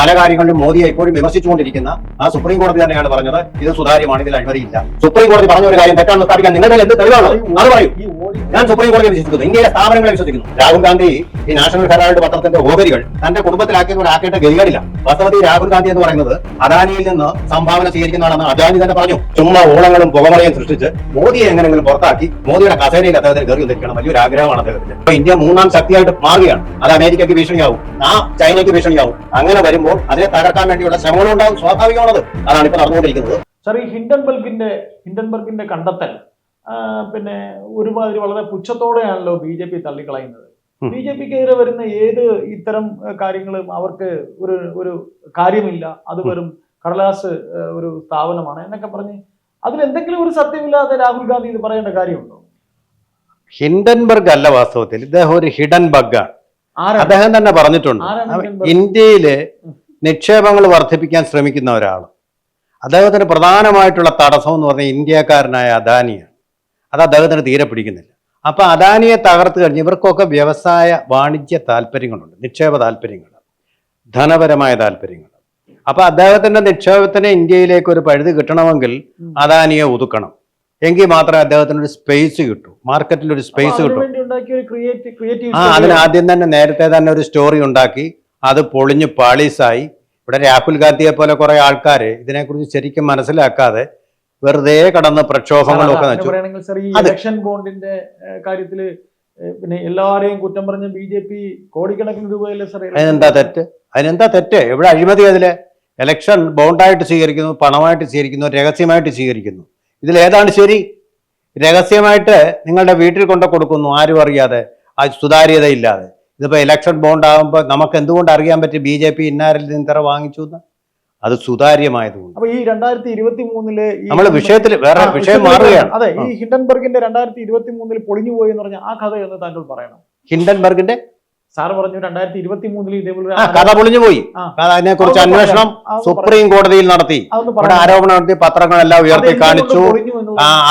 പല കാര്യങ്ങളിലും മോദിയെ ഇപ്പോഴും വിമർശിച്ചുകൊണ്ടിരിക്കുന്ന ആ സുപ്രീം കോടതി തന്നെയാണ് പറഞ്ഞത് ഇത് സുതാര്യമാണ് ഇതിൽ അഴിമതിയില്ല. സുപ്രീം കോടതി പറഞ്ഞ ഒരു കാര്യം തെറ്റാണ് സ്ഥാപിക്കാൻ നിങ്ങളുടെ എന്ത് തെളിവാണ്? അത് പറയും. ഞാൻ സുപ്രീം കോടതിയെ വിശ്വസിക്കുന്നു. ഇന്ത്യയിലെ സ്ഥാപനങ്ങളെ വിശ്വസിക്കുന്നു. രാഹുൽ ഗാന്ധി ഈ നാഷണൽ ഹെറാൾഡ് പത്രത്തിന്റെ ഓഹരികൾ തന്റെ കുടുംബത്തിലാക്കിയതുകൊണ്ട് ആക്കേണ്ട ഗതികളില്ല വാസ്തവത്തിൽ രാഹുൽ ഗാന്ധി എന്ന് പറയുന്നത് അദാനിയിൽ നിന്ന് സംഭാവന സ്വീകരിക്കുന്നതാണെന്ന് അദാനി തന്നെ പറഞ്ഞു. ചുമ്മാ ഓണങ്ങളും പുകമറയും സൃഷ്ടിച്ച് മോദിയെ എങ്ങനെങ്കിലും പുറത്താക്കി മോദിയുടെ കസേരയിൽ അദ്ദേഹത്തിന് കയറി വന്നിരിക്കണം. വലിയൊരു ആഗ്രഹമാണ് അദ്ദേഹത്തിന്. ഇന്ത്യ മൂന്നാം ശക്തിയായിട്ട് മാറുകയാണ്. അത് അമേരിക്കയ്ക്ക് ഭീഷണിയാവും. ആ ചൈനയ്ക്ക് ഭീഷണിയാവും. അങ്ങനെ വരുമ്പോൾ അതിനെ തകർക്കാൻ വേണ്ടിയുള്ള ശ്രമങ്ങളും ഉണ്ടാകും സ്വാഭാവികമാണത്. അതാണ് ഇപ്പൊ നടന്നുകൊണ്ടിരിക്കുന്നത്. സർ ഈ ഹിൻഡൻബർഗിന്റെ ഹിൻഡൻബർഗിന്റെ കണ്ടെത്തൽ പിന്നെ ഒരുമാതിരി വളരെ പുച്ഛത്തോടെയാണല്ലോ ബി ജെ പി തള്ളിക്കളയുന്നത്. ബി ജെ പിക്കെതിരെ വരുന്ന ഏത് ഇത്തരം കാര്യങ്ങളും അവർക്ക് ഒരു ഒരു കാര്യമില്ല. അത് വെറും കടലാസ് ഒരു സ്ഥാപനമാണ് എന്നൊക്കെ പറഞ്ഞ് അതിലെന്തെങ്കിലും ഒരു സത്യമില്ലാതെ രാഹുൽ ഗാന്ധി ഇത് പറയേണ്ട കാര്യമുണ്ടോ? ഹിൻഡൻബർഗ് അല്ല വാസ്തവത്തിൽ. ഇദ്ദേഹം ഒരു ഹിഡൻ ബഗ് ആണ് അദ്ദേഹം തന്നെ പറഞ്ഞിട്ടുണ്ട്? ഇന്ത്യയിൽ നിക്ഷേപങ്ങൾ വർദ്ധിപ്പിക്കാൻ ശ്രമിക്കുന്ന ഒരാൾ അദ്ദേഹത്തിന് പ്രധാനമായിട്ടുള്ള തടസ്സം എന്ന് പറഞ്ഞാൽ ഇന്ത്യക്കാരനായ അദാനിയാണ്. അത് അദ്ദേഹത്തിന് തീരെ പിടിക്കുന്നില്ല. അപ്പോൾ അദാനിയെ തകർത്ത് കഴിഞ്ഞ് ഇവർക്കൊക്കെ വ്യവസായ വാണിജ്യ താല്പര്യങ്ങളുണ്ട് നിക്ഷേപ താല്പര്യങ്ങൾ ധനപരമായ താല്പര്യങ്ങൾ. അപ്പോൾ അദ്ദേഹത്തിന്റെ നിക്ഷേപത്തിന് ഇന്ത്യയിലേക്ക് ഒരു പഴുത് കിട്ടണമെങ്കിൽ. അദാനിയെ ഒതുക്കണം. എങ്കിൽ മാത്രമേ അദ്ദേഹത്തിന് ഒരു സ്പേസ് കിട്ടൂ മാർക്കറ്റിൽ ഒരു സ്പേസ് കിട്ടൂ. ആ അതിന് ആദ്യം തന്നെ നേരത്തെ തന്നെ ഒരു സ്റ്റോറി ഉണ്ടാക്കി അത് പൊളിഞ്ഞ് പാളീസായി ഇവിടെ രാഹുൽ ഗാന്ധിയെ പോലെ കുറെ ആൾക്കാർ ഇതിനെക്കുറിച്ച് ശരിക്കും മനസ്സിലാക്കാതെ വെറുതെ കടന്ന് പ്രക്ഷോഭങ്ങളൊക്കെ വെച്ചു പറയുകയാണെങ്കിൽ സാർ ഈ ഇലക്ഷൻ ബോണ്ടിന്റെ കാര്യത്തിൽ പിന്നെ എല്ലാവരെയും കുറ്റം പറഞ്ഞ ബി ജെ പി കോടിക്കണക്കിന് രൂപയല്ലേ സാർ അതിനെന്താ തെറ്റ്? അതിനെന്താ തെറ്റ്? എവിടെ അഴിമതി അതിൽ ഇലക്ഷൻ ബോണ്ടായിട്ട് സ്വീകരിക്കുന്നു പണമായിട്ട് സ്വീകരിക്കുന്നു രഹസ്യമായിട്ട് സ്വീകരിക്കുന്നു. ഇതിൽ ഏതാണ് ശരി? രഹസ്യമായിട്ട് നിങ്ങളുടെ വീട്ടിൽ കൊണ്ടു കൊടുക്കുന്നു ആരും അറിയാതെ ആ സുതാര്യതയില്ലാതെ. ഇതിപ്പോ ഇലക്ഷൻ ബോണ്ട് ആകുമ്പോൾ നമുക്ക് എന്തുകൊണ്ട് അറിയാൻ പറ്റും? ബി ജെ പി ഇന്നാരിൽ നിന്ന് ഇത്ര വാങ്ങിച്ചു എന്ന്? അത് സുതാര്യമായതുകൊണ്ട്. അപ്പൊ ഈ രണ്ടായിരത്തി ഇരുപത്തി മൂന്നിൽ നമ്മൾ വിഷയത്തിൽ വേറെ വിഷയം മാറുകയാണ്. അതെ ഈ ഹിൻഡൻബർഗിന്റെ രണ്ടായിരത്തി ഇരുപത്തി മൂന്നിൽ പൊളിഞ്ഞു പോയി എന്ന് പറഞ്ഞ ആ കഥ എന്ന് താങ്കൾ പറയണം? ഹിൻഡൻബർഗിന്റെ സാർ പറഞ്ഞു രണ്ടായിരത്തി ഇരുപത്തി മൂന്നിൽ ഇതേപോലെ കഥ പൊളിഞ്ഞു പോയി. അതിനെ കുറിച്ച് അന്വേഷണം സുപ്രീം കോടതിയിൽ നടത്തി. അവിടെ ഇവിടെ. ആരോപണം നടത്തി പത്രങ്ങളെല്ലാം ഉയർത്തി കാണിച്ചു.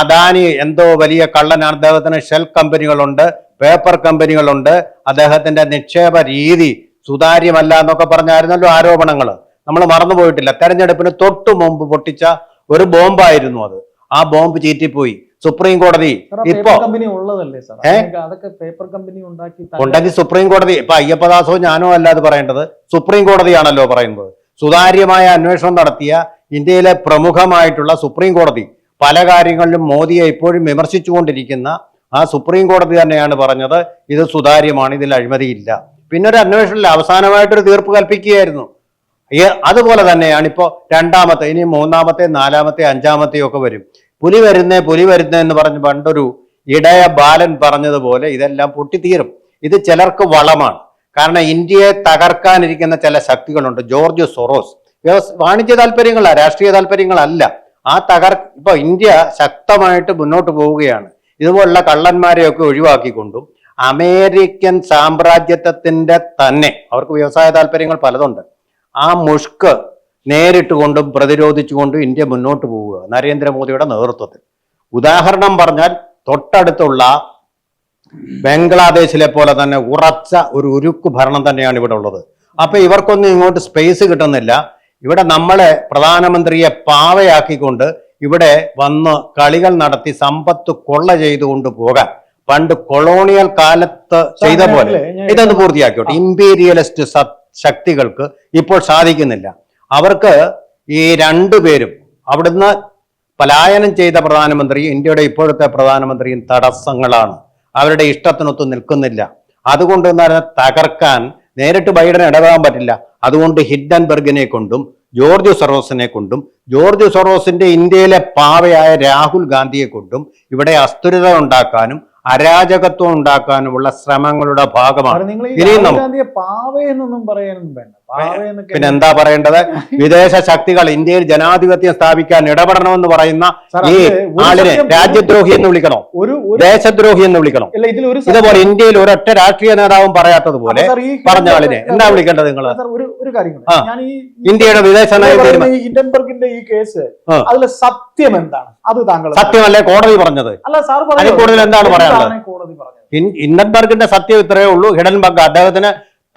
അദാനി എന്തോ വലിയ കള്ളനാണ്. അദ്ദേഹത്തിന് ഷെൽ കമ്പനികളുണ്ട്. പേപ്പർ കമ്പനികളുണ്ട്. അദ്ദേഹത്തിന്റെ നിക്ഷേപ രീതി സുതാര്യമല്ല എന്നൊക്കെ പറഞ്ഞായിരുന്നല്ലോ ആരോപണങ്ങൾ നമ്മൾ മറന്നുപോയിട്ടില്ല തെരഞ്ഞെടുപ്പിന് തൊട്ടു മുമ്പ് പൊട്ടിച്ച ഒരു ബോംബായിരുന്നു അത്. ആ ബോംബ് ചീറ്റിപ്പോയി. സുപ്രീം കോടതി ഇപ്പൊ ഉണ്ടെങ്കിൽ സുപ്രീം കോടതി ഇപ്പൊ അയ്യപ്പദാസോ ഞാനോ അല്ല അത് പറയേണ്ടത്. സുപ്രീം കോടതിയാണല്ലോ പറയുന്നത്. സുതാര്യമായ അന്വേഷണം നടത്തിയ ഇന്ത്യയിലെ പ്രമുഖമായിട്ടുള്ള സുപ്രീം കോടതി പല കാര്യങ്ങളിലും മോദിയെ ഇപ്പോഴും വിമർശിച്ചുകൊണ്ടിരിക്കുന്ന ആ സുപ്രീം കോടതി തന്നെയാണ് പറഞ്ഞത് ഇത് സുതാര്യമാണ് ഇതിൽ അഴിമതിയില്ല. പിന്നെ ഒരു അന്വേഷണത്തിൽ അവസാനമായിട്ടൊരു തീർപ്പ് കൽപ്പിക്കുകയായിരുന്നു. അതുപോലെ തന്നെയാണ് ഇപ്പോൾ രണ്ടാമത്തെ ഇനി മൂന്നാമത്തെ നാലാമത്തെ അഞ്ചാമത്തെയും ഒക്കെ വരും. പുലി വരുന്നേ പുലി വരുന്നേ എന്ന് പറഞ്ഞ് പണ്ടൊരു ഇടയ ബാലൻ പറഞ്ഞതുപോലെ ഇതെല്ലാം പൊട്ടിത്തീരും. ഇത് ചിലർക്ക് വളമാണ്. കാരണം ഇന്ത്യയെ തകർക്കാനിരിക്കുന്ന ചില ശക്തികളുണ്ട്. George Soros. വാണിജ്യ താല്പര്യങ്ങളാണ് രാഷ്ട്രീയ താല്പര്യങ്ങളല്ല. ആ തകർ ഇപ്പൊ ഇന്ത്യ ശക്തമായിട്ട് മുന്നോട്ട് പോവുകയാണ്. ഇതുപോലുള്ള കള്ളന്മാരെയൊക്കെ ഒഴിവാക്കിക്കൊണ്ടും അമേരിക്കൻ സാമ്രാജ്യത്വത്തിന്റെ തന്നെ അവർക്ക് വ്യവസായ താല്പര്യങ്ങൾ പലതുണ്ട് ആ മുഷ്ക് നേരിട്ടുകൊണ്ടും പ്രതിരോധിച്ചുകൊണ്ടും ഇന്ത്യ മുന്നോട്ട് പോവുക നരേന്ദ്രമോദിയുടെ നേതൃത്വത്തിൽ. ഉദാഹരണം പറഞ്ഞാൽ തൊട്ടടുത്തുള്ള ബംഗ്ലാദേശിലെ പോലെ തന്നെ ഉറച്ച ഒരു ഉരുക്ക് ഭരണം തന്നെയാണ് ഇവിടെ ഉള്ളത്. അപ്പൊ ഇവർക്കൊന്നും ഇങ്ങോട്ട് സ്പേസ് കിട്ടുന്നില്ല. ഇവിടെ നമ്മളെ പ്രധാനമന്ത്രിയെ പാവയാക്കിക്കൊണ്ട് ഇവിടെ വന്ന് കളികൾ നടത്തി സമ്പത്ത് കൊള്ള ചെയ്തുകൊണ്ട് പോകാൻ. പണ്ട് കൊളോണിയൽ കാലത്ത് ചെയ്ത പോലെ. ഇതൊന്ന് പൂർത്തിയാക്കിയോട്ടെ ഇമ്പീരിയലിസ്റ്റ് ശക്തികൾക്ക് ഇപ്പോൾ സാധിക്കുന്നില്ല. അവർക്ക് ഈ രണ്ടുപേരും അവിടുന്ന് പലായനം ചെയ്ത പ്രധാനമന്ത്രി ഇന്ത്യയുടെ ഇപ്പോഴത്തെ പ്രധാനമന്ത്രിയും തടസ്സങ്ങളാണ്. അവരുടെ ഇഷ്ടത്തിനൊത്ത് നിൽക്കുന്നില്ല. അതുകൊണ്ട് തന്നെ തകർക്കാൻ നേരിട്ട് ബൈഡൻ ഇടപെടാൻ പറ്റില്ല. അതുകൊണ്ട് ഹിഡൻബർഗിനെ കൊണ്ടും ജോർജ് സൊറോസിനെ കൊണ്ടും ജോർജ് സൊറോസിന്റെ ഇന്ത്യയിലെ പാവയായ രാഹുൽ ഗാന്ധിയെ കൊണ്ടും ഇവിടെ അസ്ഥിരത ഉണ്ടാക്കാനും അരാജകത്വം ഉണ്ടാക്കാനുമുള്ള ശ്രമങ്ങളുടെ ഭാഗമാണ്. ഇനിയും ഗാന്ധിയെ പാവയെന്നൊന്നും പറയാനൊന്നും വേണ്ട. പിന്നെ എന്താ പറയേണ്ടത്? വിദേശ ശക്തികൾ ഇന്ത്യയിൽ ജനാധിപത്യം സ്ഥാപിക്കാൻ ഇടപെടണമെന്ന് പറയുന്ന ഈ ആളിനെ രാജ്യദ്രോഹി എന്ന് വിളിക്കണോ? ദേശദ്രോഹി എന്ന് വിളിക്കണോ? ഇതുപോലെ ഇന്ത്യയിൽ ഒരൊറ്റ രാഷ്ട്രീയ നേതാവും പറയാത്തതുപോലെ പറഞ്ഞ ആളിനെ എന്താ വിളിക്കേണ്ടത് നിങ്ങൾ? ഇന്ത്യയുടെ വിദേശ ഈ ഹിൻഡൻബർഗിന്റെ കേസ് അതിലെ സത്യം എന്താണ്? അത് താങ്കൾ സത്യമല്ലേ? കോടതി പറഞ്ഞത്. അല്ല സാർ അതിൽ കൂടുതൽ എന്താണ് പറയാനുള്ളത്? ഹിൻഡൻബർഗിന്റെ സത്യം ഇത്രയേ ഉള്ളൂ. ഹിഡൻബർഗ് അദ്ദേഹത്തിന്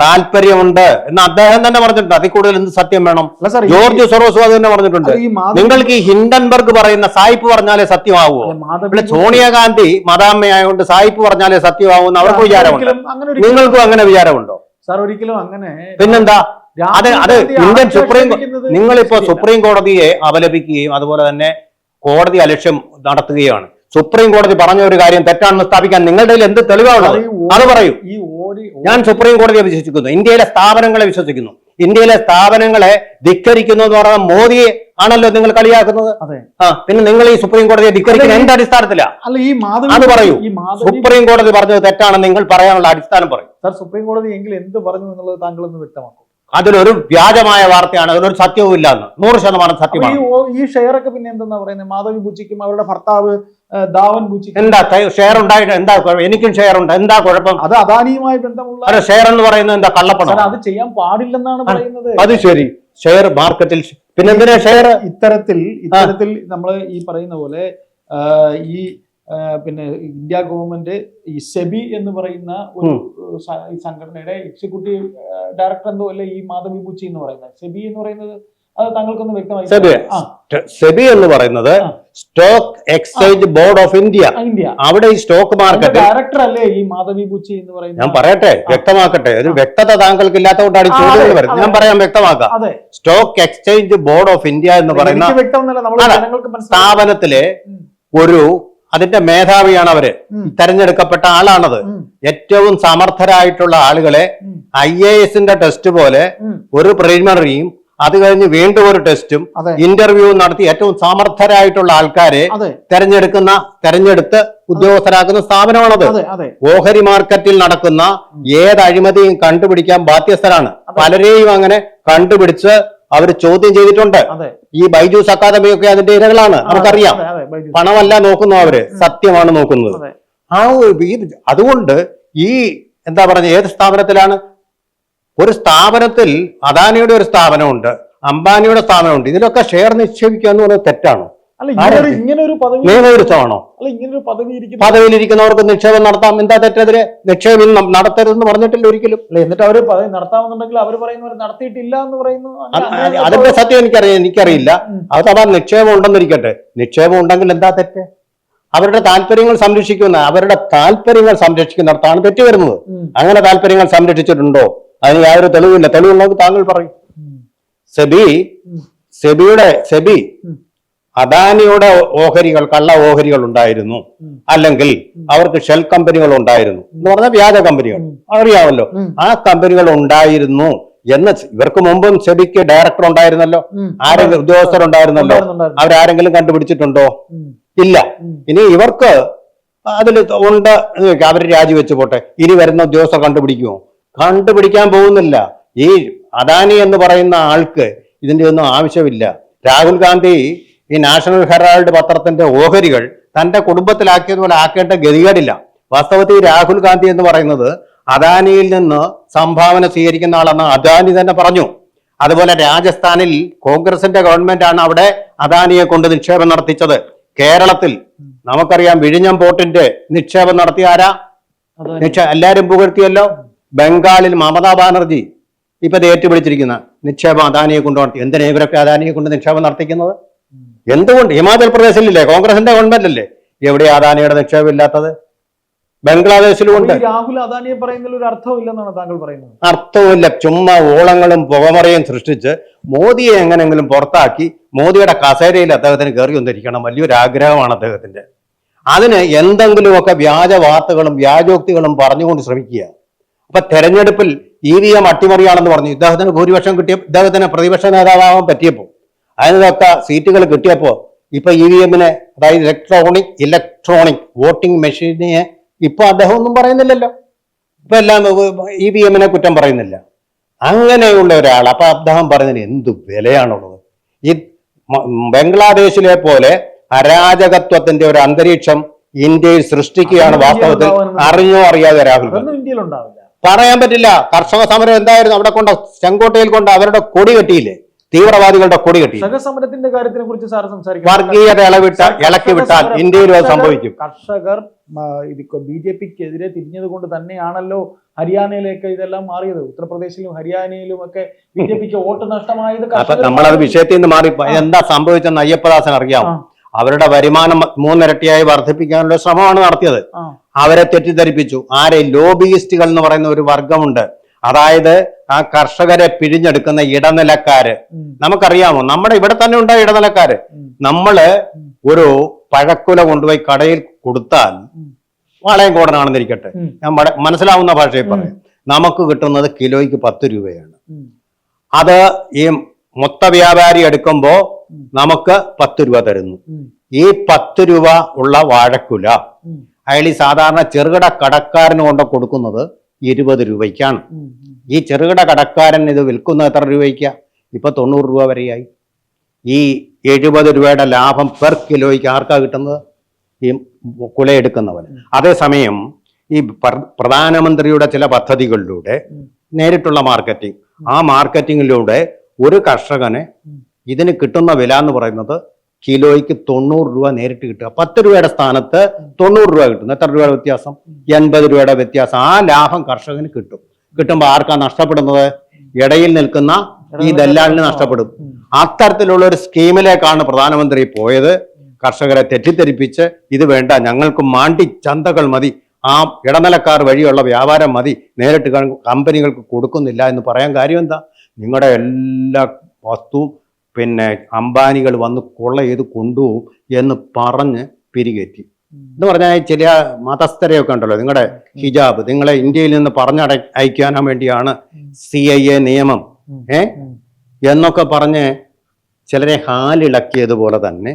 താല്പര്യമുണ്ട് എന്ന് അദ്ദേഹം തന്നെ പറഞ്ഞിട്ടുണ്ട്. അതിൽ കൂടുതൽ എന്ത് സത്യം വേണം? ജോർജ് സൊറോസ് അത് തന്നെ പറഞ്ഞിട്ടുണ്ട്. നിങ്ങൾക്ക് ഈ ഹിൻഡൻബർഗ് പറയുന്ന സായിപ്പ് പറഞ്ഞാലേ സത്യമാവുമോ പിന്നെ സോണിയാഗാന്ധി മദാമ്മയായതുകൊണ്ട് സായിപ്പ് പറഞ്ഞാലേ സത്യമാവുമെന്ന് അവർക്ക് വിചാരമുണ്ട്. നിങ്ങൾക്കും അങ്ങനെ വിചാരമുണ്ടോ? സാർ ഒരിക്കലും അങ്ങനെ പിന്നെന്താ? അതെ അത് ഇന്ത്യൻ സുപ്രീം നിങ്ങളിപ്പോ സുപ്രീം കോടതിയെ അപലപിക്കുകയും അതുപോലെ തന്നെ കോടതി അലക്ഷ്യം നടത്തുകയാണ്. സുപ്രീം കോടതി പറഞ്ഞ ഒരു കാര്യം തെറ്റാണെന്ന് സ്ഥാപിക്കാൻ നിങ്ങളുടെ എന്ത് തെളിവാണ്? അത് പറയൂ. ഞാൻ സുപ്രീം കോടതിയെ വിശ്വസിക്കുന്നു. ഇന്ത്യയിലെ സ്ഥാപനങ്ങളെ വിശ്വസിക്കുന്നു. ഇന്ത്യയിലെ സ്ഥാപനങ്ങളെ ധിക്കരിക്കുന്നു എന്ന് പറഞ്ഞാൽ മോദിയെ ആണല്ലോ നിങ്ങൾ കളിയാക്കുന്നത്? ആ പിന്നെ നിങ്ങൾ ഈ സുപ്രീം കോടതിയെ ധിക്കരിക്കുന്ന എന്ത് അടിസ്ഥാനത്തിലാ? അത് പറയൂ. സുപ്രീം കോടതി പറഞ്ഞത് തെറ്റാണെന്ന് നിങ്ങൾ പറയാനുള്ള അടിസ്ഥാനം പറയും. സാർ സുപ്രീം കോടതി എങ്കിൽ എന്ത് പറഞ്ഞു എന്നുള്ളത് താങ്കൾ ഒന്ന് വ്യക്തമാക്കും. അതിലൊരു വ്യാജമായ വാർത്തയാണ് അതിലൊരു സത്യവും ഇല്ലാന്ന് നൂറ് ശതമാനം സത്യമാണ്. ഈ ഷെയർ ഒക്കെ പിന്നെ എന്താ പറയുന്നത് മാധവി ബുച്ചിക്കും അവരുടെ ഭർത്താവ് ആ, ധാവൻ എന്താ ഷെയർ ഉണ്ടായിട്ട് എന്താ എനിക്കും ഷെയർ ഉണ്ട്. എന്താ കുഴപ്പം? അത് അദാനിയുമായി ബന്ധമുള്ള ഷെയർ എന്ന് പറയുന്നത് എന്താ കള്ളപ്പണം? അത് ചെയ്യാൻ പാടില്ലെന്നാണ് പറയുന്നത്. അത് ശരി. ഷെയർ മാർക്കറ്റിൽ പിന്നെ ഷെയർ ഇത്തരത്തിൽ ഇത്തരത്തിൽ നമ്മൾ ഈ പറയുന്ന പോലെ ഈ പിന്നെ ഇന്ത്യ ഗവൺമെന്റ് ഈ സെബി എന്ന് പറയുന്ന ഒരു ഈ സംഘടനയുടെ എക്സിക്യൂട്ടീവ് ഡയറക്ടർ എന്തോ അല്ലേ ഈ മാധവി ബുച്ചി എന്ന് പറയുന്നത്. സെബി എന്ന് പറയുന്നത് അത് താങ്കൾക്കൊന്ന് വ്യക്തമായി സെബി. എന്ന് പറയുന്നത്. Stock exchange board of India അവിടെ ഈ സ്റ്റോക്ക് മാർക്കറ്റ് ഡയറക്ടർ അല്ലേ ഈ മാധവി ബുച്ചി എന്ന് പറയുന്നത്? ഞാൻ പറയട്ടെ വ്യക്തമാക്കട്ടെ. ഒരു വ്യക്തത താങ്കൾക്ക് ഇല്ലാത്തതുകൊണ്ടാണ് ഈ ചോദ്യങ്ങൾ വരുന്നത്. ഞാൻ. പറയാം വ്യക്തമാക്കാം. Stock exchange board of India എന്ന് പറയുന്ന സ്ഥാപനത്തിലെ. ഒരു അതിന്റെ മേധാവിയാണ് അവർ. തെരഞ്ഞെടുക്കപ്പെട്ട ആളാണത്. ഏറ്റവും സമർത്ഥരായിട്ടുള്ള ആളുകളെ ഐ എ എസിന്റെ ടെസ്റ്റ് പോലെ ഒരു പ്രിലിമിനറിയും അത് കഴിഞ്ഞ് വീണ്ടും ഒരു ടെസ്റ്റും ഇന്റർവ്യൂവും ഇന്റർവ്യൂ നടത്തി ഏറ്റവും സമർത്ഥരായിട്ടുള്ള ആൾക്കാരെ തെരഞ്ഞെടുക്കുന്ന തെരഞ്ഞെടുത്ത് ഉദ്യോഗസ്ഥരാക്കുന്ന സ്ഥാപനമാണത്. ഓഹരി മാർക്കറ്റിൽ നടക്കുന്ന ഏത് അഴിമതിയും കണ്ടുപിടിക്കാൻ ബാധ്യസ്ഥരാണ്. പലരെയും അങ്ങനെ കണ്ടുപിടിച്ച് അവർ ചോദ്യം ചെയ്തിട്ടുണ്ട്. ഈ ബൈജൂസ് അക്കാദമി ഒക്കെ അതിന്റെ ഇരകളാണ്. നമുക്കറിയാം. പണമല്ല നോക്കുന്നു അവർ. സത്യമാണ് നോക്കുന്നത്. ആ ഒരു അതുകൊണ്ട് ഈ എന്താ പറഞ്ഞ ഏത് സ്ഥാപനത്തിലാണ് ഒരു സ്ഥാപനത്തിൽ അദാനിയുടെ ഒരു സ്ഥാപനമുണ്ട് അംബാനിയുടെ സ്ഥാപനമുണ്ട്. ഇതിലൊക്കെ ഷെയർ നിക്ഷേപിക്കുക എന്ന് പറയുന്നത് തെറ്റാണോ? നിയമവിരുദ്ധമാണോ പദവിയിലിരിക്കുന്നവർക്ക് നിക്ഷേപം നടത്താം. എന്താ തെറ്റെതിരെ? നിക്ഷേപം നടത്തരുതെന്ന് പറഞ്ഞിട്ടില്ല ഒരിക്കലും. എന്നിട്ട് അവർ പദവി നടത്താമെന്നുണ്ടെങ്കിൽ അവർ പറയുന്നവർ നടത്തിയിട്ടില്ല എന്ന് പറയുന്നു. അതിന്റെ സത്യം എനിക്കറിയാം എനിക്കറിയില്ല. അത് അതാ നിക്ഷേപം ഉണ്ടെന്നിരിക്കട്ടെ. നിക്ഷേപം ഉണ്ടെങ്കിൽ എന്താ തെറ്റ്? അവരുടെ താല്പര്യങ്ങൾ സംരക്ഷിക്കുന്ന അവരുടെ താല്പര്യങ്ങൾ സംരക്ഷിക്കുന്നിടത്താണ് തെറ്റ് വരുന്നത്. അങ്ങനെ താല്പര്യങ്ങൾ സംരക്ഷിച്ചിട്ടുണ്ടോ? അതിന് യാതൊരു തെളിവില്ല തെളിവുള്ളത് താങ്കൾ പറയും. സെബി സെബിയുടെ സെബി. അദാനിയുടെ ഓഹരികൾ കള്ള ഓഹരികൾ ഉണ്ടായിരുന്നു. അല്ലെങ്കിൽ അവർക്ക് ഷെൽ കമ്പനികൾ ഉണ്ടായിരുന്നു. എന്ന് പറഞ്ഞാൽ വ്യാജ കമ്പനികൾ. അറിയാവല്ലോ അറിയാമല്ലോ ആ കമ്പനികൾ ഉണ്ടായിരുന്നു എന്ന് ഇവർക്ക് മുമ്പും സെബിക്ക് ഡയറക്ടർ ഉണ്ടായിരുന്നല്ലോ. ആരെങ്കിലും ഉദ്യോഗസ്ഥരുണ്ടായിരുന്നല്ലോ. അവരാരെങ്കിലും കണ്ടുപിടിച്ചിട്ടുണ്ടോ? ഇല്ല. ഇനി ഇവർക്ക് അതിൽ ഉണ്ട് അവർ രാജിവെച്ച് പോട്ടെ. ഇനി വരുന്ന ഉദ്യോഗസ്ഥർ കണ്ടുപിടിക്കുമോ കണ്ടുപിടിക്കാൻ പോകുന്നില്ല. ഈ അദാനി എന്ന് പറയുന്ന ആൾക്ക് ഇതിന്റെ ഒന്നും ആവശ്യമില്ല. രാഹുൽ ഗാന്ധി ഈ നാഷണൽ ഹെറാൾഡ് പത്രത്തിന്റെ ഓഹരികൾ തന്റെ കുടുംബത്തിലാക്കിയതുപോലെ ആക്കേണ്ട ഗതികേടില്ല. വാസ്തവത്തിൽ രാഹുൽ ഗാന്ധി എന്ന് പറയുന്നത് അദാനിയിൽ നിന്ന് സംഭാവന സ്വീകരിക്കുന്ന ആളെന്ന് അദാനി തന്നെ പറഞ്ഞു. അതുപോലെ രാജസ്ഥാനിൽ കോൺഗ്രസിന്റെ ഗവൺമെന്റ് ആണ് അവിടെ അദാനിയെ കൊണ്ട് നിക്ഷേപം നടത്തിച്ചത്. കേരളത്തിൽ നമുക്കറിയാം വിഴിഞ്ഞം പോർട്ടിന്റെ നിക്ഷേപം നടത്തിയ ആരാ? നിക്ഷേ എല്ലാരും പുകഴ്ത്തിയല്ലോ? ബംഗാളിൽ മമതാ ബാനർജി ഇപ്പൊ ഏറ്റുപിടിച്ചിരിക്കുന്ന നിക്ഷേപം അദാനിയെ കൊണ്ട് നടത്തി എന്തിനാ ഇവരൊക്കെ അദാനിയെ കൊണ്ട് നിക്ഷേപം നടത്തിക്കുന്നത്? എന്തുകൊണ്ട്? ഹിമാചൽ പ്രദേശിലില്ലേ? കോൺഗ്രസിന്റെ ഗവൺമെന്റ് അല്ലേ? എവിടെ അദാനിയുടെ നിക്ഷേപം ഇല്ലാത്തത്? ബംഗ്ലാദേശിലും ഉണ്ട് രാഹുൽ അദാനിയെ പറയുന്നതിൽ ഒരു അർത്ഥമില്ലെന്നാണ് താങ്കൾ പറയുന്നത്. അർത്ഥവുമില്ല. ചുമ്മാ ഓളങ്ങളും പുകമറയും സൃഷ്ടിച്ച് മോദിയെ എങ്ങനെങ്കിലും പുറത്താക്കി മോദിയുടെ കസേരയിൽ അദ്ദേഹത്തിന് കയറി ഒന്നിരിക്കണം വലിയൊരു ആഗ്രഹമാണ് അദ്ദേഹത്തിന്റെ. അതിന് എന്തെങ്കിലുമൊക്കെ വ്യാജ വാർത്തകളും വ്യാജോക്തികളും പറഞ്ഞുകൊണ്ട് ശ്രമിക്കുക. അപ്പൊ തെരഞ്ഞെടുപ്പിൽ ഇ വി എം അട്ടിമറിയാണെന്ന് പറഞ്ഞു. ഇദ്ദേഹത്തിന് ഭൂരിപക്ഷം കിട്ടിയ ഇദ്ദേഹത്തിന് പ്രതിപക്ഷ നേതാവാകാൻ പറ്റിയപ്പോൾ അതിനൊക്കെ സീറ്റുകൾ കിട്ടിയപ്പോൾ ഇപ്പൊ ഇ വി എമ്മിനെ അതായത് ഇലക്ട്രോണിക് ഇലക്ട്രോണിക് വോട്ടിംഗ് മെഷീനെ ഇപ്പൊ അദ്ദേഹം ഒന്നും പറയുന്നില്ലല്ലോ. ഇപ്പൊ എല്ലാം ഇ വി എമ്മിനെ കുറ്റം പറയുന്നില്ല. അങ്ങനെയുള്ള ഒരാൾ അപ്പൊ അദ്ദേഹം പറഞ്ഞതിന് എന്ത് വിലയാണുള്ളത്? ഈ ബംഗ്ലാദേശിലെ പോലെ അരാജകത്വത്തിന്റെ ഒരു അന്തരീക്ഷം ഇന്ത്യയിൽ സൃഷ്ടിക്കുകയാണ് വാസ്തവത്തിൽ അറിഞ്ഞോ അറിയാതെ രാഹുൽ ഗാന്ധി. ഇന്ത്യയിൽ ഉണ്ടാവില്ല. പറയാൻ പറ്റില്ല. കർഷക സമരം എന്തായിരുന്നു? അവിടെ കൊണ്ട് ചെങ്കോട്ടയിൽ കൊണ്ട് അവരുടെ കൊടി കെട്ടിയില്ലേ? തീവ്രവാദികളുടെ കൊടി കെട്ടി സമരത്തിന്റെ കാര്യത്തിനെ കുറിച്ച് സാർ സംസാരിക്കാം. വർഗീയത ഇളവിട്ട ഇളക്കി വിട്ടാൽ ഇന്ത്യയിൽ അത് സംഭവിക്കും. കർഷകർ ബി ജെ പിക്കെതിരെ തിരിഞ്ഞത് കൊണ്ട് തന്നെയാണല്ലോ ഹരിയാനയിലേക്ക് ഇതെല്ലാം മാറിയത്. ഉത്തർപ്രദേശിലും ഹരിയാനയിലും ഒക്കെ ബി ജെ പിക്ക് വോട്ട് നഷ്ടമായത് അപ്പൊ നമ്മളത് വിഷയത്തിൽ നിന്ന് മാറി എന്താ സംഭവിച്ചെന്ന് അയ്യപ്പദാസൻ അറിയാം ആ. അവരുടെ വരുമാനം മൂന്നിരട്ടിയായി വർദ്ധിപ്പിക്കാനുള്ള ശ്രമമാണ് നടത്തിയത്. അവരെ തെറ്റിദ്ധരിപ്പിച്ചു. ആരെ? ലോബിയിസ്റ്റുകൾ എന്ന് പറയുന്ന ഒരു വർഗമുണ്ട്. അതായത് ആ കർഷകരെ പിഴിഞ്ഞെടുക്കുന്ന ഇടനിലക്കാര്. നമുക്കറിയാമോ? നമ്മുടെ ഇവിടെ തന്നെ ഉണ്ടായ ഇടനിലക്കാര്. നമ്മൾ ഒരു പഴക്കുല കൊണ്ടുപോയി കടയിൽ കൊടുത്താൽ. വളയം കോടനാണെന്നിരിക്കട്ടെ. ഞാൻ മനസ്സിലാവുന്ന ഭാഷയിൽ പറയാം. നമുക്ക് കിട്ടുന്നത് കിലോയ്ക്ക് പത്ത് രൂപയാണ്. അത് ഈ മൊത്ത വ്യാപാരി എടുക്കുമ്പോ. നമുക്ക് പത്ത് രൂപ തരുന്നു. ഈ പത്ത് രൂപ ഉള്ള വാഴക്കുല അയാൾ ഈ സാധാരണ ചെറുകിട കടക്കാരന് കൊണ്ട് കൊടുക്കുന്നത് ഇരുപത് രൂപയ്ക്കാണ്. ഈ ചെറുകിട കടക്കാരൻ ഇത് വിൽക്കുന്നത് എത്ര രൂപയ്ക്കാ? ഇപ്പൊ തൊണ്ണൂറ് രൂപ വരെയായി. ഈ എഴുപത് രൂപയുടെ ലാഭം പെർ കിലോയ്ക്ക് ആർക്കാ കിട്ടുന്നത്? ഈ കുലയെടുക്കുന്നവന് അതേസമയം ഈ പ്രധാനമന്ത്രിയുടെ ചില പദ്ധതികളിലൂടെ നേരിട്ടുള്ള മാർക്കറ്റിംഗ്. ആ മാർക്കറ്റിങ്ങിലൂടെ ഒരു കർഷകന്. ഇതിന് കിട്ടുന്ന വില എന്ന് പറയുന്നത് കിലോയ്ക്ക് തൊണ്ണൂറ് രൂപ നേരിട്ട് കിട്ടുക. പത്ത് രൂപയുടെ സ്ഥാനത്ത് തൊണ്ണൂറ് രൂപ കിട്ടുന്നു എത്ര രൂപയുടെ വ്യത്യാസം? എൺപത് രൂപയുടെ വ്യത്യാസം. ആ ലാഭം കർഷകന് കിട്ടും. കിട്ടുമ്പോൾ ആർക്കാ നഷ്ടപ്പെടുന്നത്? ഇടയിൽ നിൽക്കുന്ന ഈ ദല്ലാളിന് നഷ്ടപ്പെടും. അത്തരത്തിലുള്ള ഒരു സ്കീമിലേക്കാണ് പ്രധാനമന്ത്രി പോയത്. കർഷകരെ തെറ്റിദ്ധരിപ്പിച്ച് ഇത് വേണ്ട. ഞങ്ങൾക്ക് മാണ്ടി ചന്തകൾ മതി. ആ ഇടനിലക്കാർ വഴിയുള്ള വ്യാപാരം മതി. നേരിട്ട് കമ്പനികൾക്ക് കൊടുക്കുന്നില്ല എന്ന് പറയാൻ കാര്യം എന്താ? നിങ്ങളുടെ എല്ലാ വസ്തുവും പിന്നെ അംബാനികൾ വന്ന് കൊള്ള ചെയ്ത് കൊണ്ടുപോകും എന്ന് പറഞ്ഞ് പിരികേറ്റി എന്ന് പറഞ്ഞാൽ ചില മതസ്ഥരെയൊക്കെ ഉണ്ടല്ലോ നിങ്ങളുടെ ഹിജാബ് നിങ്ങളെ ഇന്ത്യയിൽ നിന്ന് പറഞ്ഞട അയക്കാനാൻ വേണ്ടിയാണ് സി ഐ എ നിയമം. ഏ. എന്നൊക്കെ പറഞ്ഞ് ചിലരെ ഹാലിളക്കിയതുപോലെ തന്നെ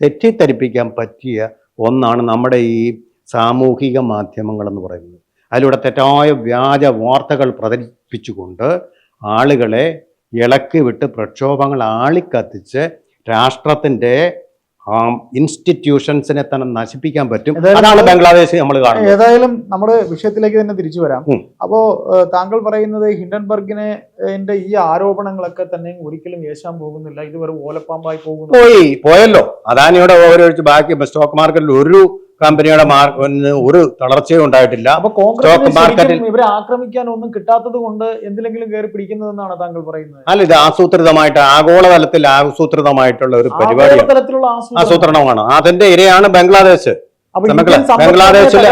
തെറ്റിദ്ധരിപ്പിക്കാൻ പറ്റിയ ഒന്നാണ് നമ്മുടെ ഈ സാമൂഹിക മാധ്യമങ്ങൾ എന്ന് പറയുന്നത് അതിലൂടെ തെറ്റായ വ്യാജ വാർത്തകൾ പ്രചരിപ്പിച്ചുകൊണ്ട് ആളുകളെ ഇളക്കി വിട്ട് പ്രക്ഷോഭങ്ങൾ ആളിക്കത്തിച്ച് രാഷ്ട്രത്തിന്റെ ഇൻസ്റ്റിറ്റ്യൂഷൻസിനെ തന്നെ നശിപ്പിക്കാൻ പറ്റും. അതാണ് ബംഗ്ലാദേശ് നമ്മൾ കാണുന്നത്. ഏതായാലും നമ്മുടെ വിഷയത്തിലേക്ക് തന്നെ തിരിച്ചു വരാം. അപ്പോ താങ്കൾ പറയുന്നത് ഹിൻഡൻബർഗിനെ ഈ ആരോപണങ്ങളൊക്കെ തന്നെ ഒരിക്കലും യേശാൻ പോകുന്നില്ല. ഇത് വെറും ഓലപ്പാമ്പായി പോകുന്നു. പോയി പോയല്ലോ. അദാനിയുടെ ഓവരൊഴിച്ച് ബാക്കി സ്റ്റോക്ക് മാർക്കറ്റിൽ ഒരു കമ്പനിയുടെ ഒരു തളർച്ചയും ഉണ്ടായിട്ടില്ല. സ്റ്റോക്ക് മാർക്കറ്റിൽ- ഇവരെ ആക്രമിക്കാൻ ഒന്നും കിട്ടാത്തത് കൊണ്ട് എന്തിലെങ്കിലും കയറി പിടിക്കുന്നതെന്നാണ് താങ്കൾ പറയുന്നത്. അല്ല ഇത് ആസൂത്രിതമായിട്ട് ആഗോളതലത്തിൽ ആസൂത്രിതമായിട്ടുള്ള ഒരു പരിപാടി ആസൂത്രണമാണ്. അതിന്റെ ഇരയാണ് ബംഗ്ലാദേശ്. ബംഗ്ലാദേശിലെ-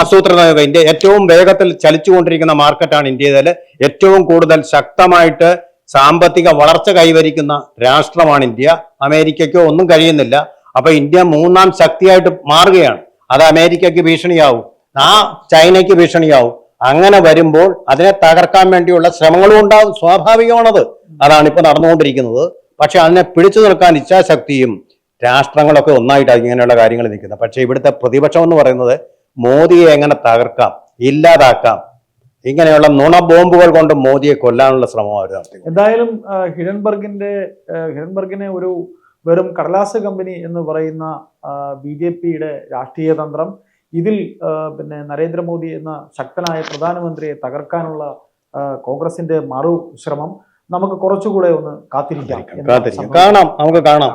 ആസൂത്രണം ഇന്ത്യ ഏറ്റവും വേഗത്തിൽ ചലിച്ചുകൊണ്ടിരിക്കുന്ന മാർക്കറ്റാണ് ഇന്ത്യയിൽ ഏറ്റവും കൂടുതൽ ശക്തമായിട്ട് സാമ്പത്തിക വളർച്ച കൈവരിക്കുന്ന രാഷ്ട്രമാണ് ഇന്ത്യ. അമേരിക്കയ്ക്കോ ഒന്നും കഴിയുന്നില്ല. അപ്പൊ ഇന്ത്യ മൂന്നാം ശക്തിയായിട്ട് മാറുകയാണ്. അത് അമേരിക്കയ്ക്ക് ഭീഷണിയാവും. ആ ചൈനയ്ക്ക് ഭീഷണിയാവും. അങ്ങനെ വരുമ്പോൾ അതിനെ തകർക്കാൻ വേണ്ടിയുള്ള ശ്രമങ്ങളും ഉണ്ടാവും. സ്വാഭാവികമാണത്. അതാണ് ഇപ്പൊ നടന്നുകൊണ്ടിരിക്കുന്നത്. പക്ഷെ അതിനെ പിടിച്ചു നിൽക്കാൻ ഇച്ഛാശക്തിയും രാഷ്ട്രങ്ങളൊക്കെ ഒന്നായിട്ട് ഇങ്ങനെയുള്ള കാര്യങ്ങൾ നിൽക്കുന്നത്. പക്ഷെ ഇവിടുത്തെ പ്രതിപക്ഷം എന്ന് പറയുന്നത് മോദിയെ എങ്ങനെ തകർക്കാം ഇല്ലാതാക്കാം ഇങ്ങനെയുള്ള നുണ ബോംബുകൾ കൊണ്ട് മോദിയെ കൊല്ലാനുള്ള ശ്രമം അവർ നടത്തി എന്തായാലും ഹിഡൻബർഗിന്റെ ഹിഡൻബർഗിനെ ഒരു വെറും കടലാസ് കമ്പനി എന്ന് പറയുന്ന ബി ജെ പിയുടെ രാഷ്ട്രീയ തന്ത്രം ഇതിൽ പിന്നെ നരേന്ദ്രമോദി എന്ന ശക്തനായ പ്രധാനമന്ത്രിയെ തകർക്കാനുള്ള കോൺഗ്രസിന്റെ മറു ശ്രമം നമുക്ക് കുറച്ചുകൂടെ ഒന്ന് കാത്തിരിക്കാം. കാത്തിരിക്കാം. കാണാം. നമുക്ക് കാണാം.